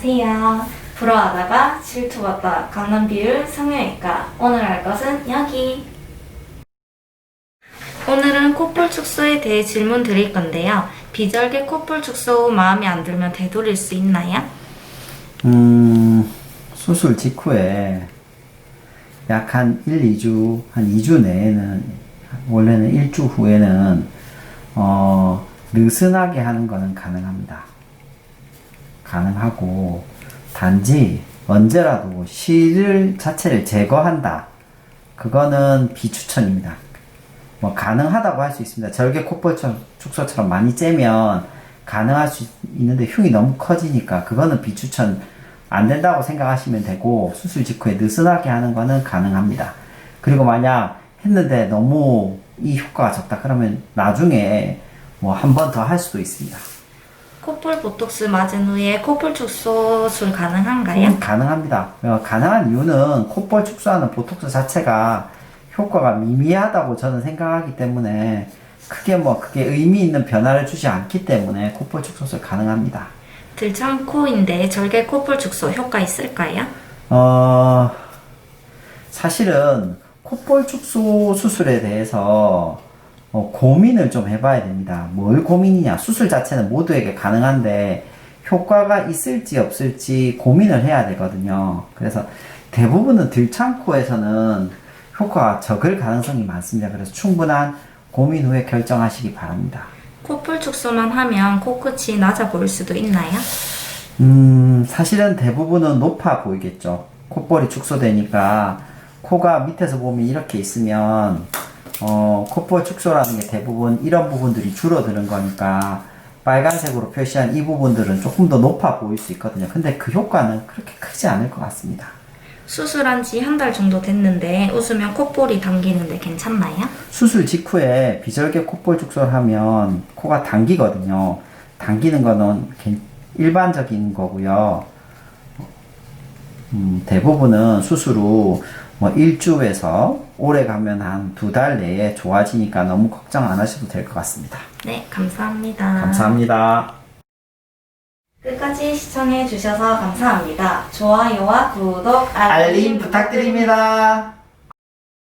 안녕하세요. 불어하다가 질투받다 강남 비율 성형외과 오늘 할 것은 여기. 오늘은 콧볼 축소에 대해 질문 드릴 건데요. 비절개 콧볼 축소 후 마음에 안 들면 되돌릴 수 있나요? 음, 수술 직후에 약 한 1, 2주, 한 2주 내에는, 원래는 1주 후에는, 어, 느슨하게 하는 거는 가능합니다. 가능하고, 단지 언제라도 실을 자체를 제거한다. 그거는 비추천입니다. 뭐, 가능하다고 할 수 있습니다. 절개 콧볼 축소처럼 많이 째면 가능할 수 있는데 흉이 너무 커지니까 그거는 비추천 안 된다고 생각하시면 되고 수술 직후에 느슨하게 하는 거는 가능합니다. 그리고 만약 했는데 너무 이 효과가 적다 그러면 나중에 뭐 한 번 더 할 수도 있습니다. 콧볼 보톡스 맞은 후에 콧볼 축소술 가능한가요? 음, 가능합니다. 어, 가능한 이유는 콧볼 축소하는 보톡스 자체가 효과가 미미하다고 저는 생각하기 때문에 크게 뭐 그게 의미 있는 변화를 주지 않기 때문에 콧볼 축소술 가능합니다. 들창 코인데 절개 콧볼 축소 효과 있을까요? 어, 사실은 콧볼 축소 수술에 대해서 어, 고민을 좀 해봐야 됩니다. 뭘 고민이냐? 수술 자체는 모두에게 가능한데 효과가 있을지 없을지 고민을 해야 되거든요. 그래서 대부분은 들창코에서는 효과가 적을 가능성이 많습니다. 그래서 충분한 고민 후에 결정하시기 바랍니다. 콧볼 축소만 하면 코끝이 낮아 보일 수도 있나요? 음, 사실은 대부분은 높아 보이겠죠. 콧볼이 축소되니까 코가 밑에서 보면 이렇게 있으면 어, 콧볼 축소라는 게 대부분 이런 부분들이 줄어드는 거니까 빨간색으로 표시한 이 부분들은 조금 더 높아 보일 수 있거든요. 근데 그 효과는 그렇게 크지 않을 것 같습니다. 수술한 지 한 달 정도 됐는데 웃으면 콧볼이 당기는데 괜찮나요? 수술 직후에 비절개 콧볼 축소를 하면 코가 당기거든요. 당기는 거는 괜- 일반적인 거고요. 음, 대부분은 수술 후 뭐 일주에서 오래 가면 한 두 달 내에 좋아지니까 너무 걱정 안 하셔도 될 것 같습니다. 네, 감사합니다. 감사합니다. 끝까지 시청해 주셔서 감사합니다. 좋아요와 구독, 알림 부탁드립니다.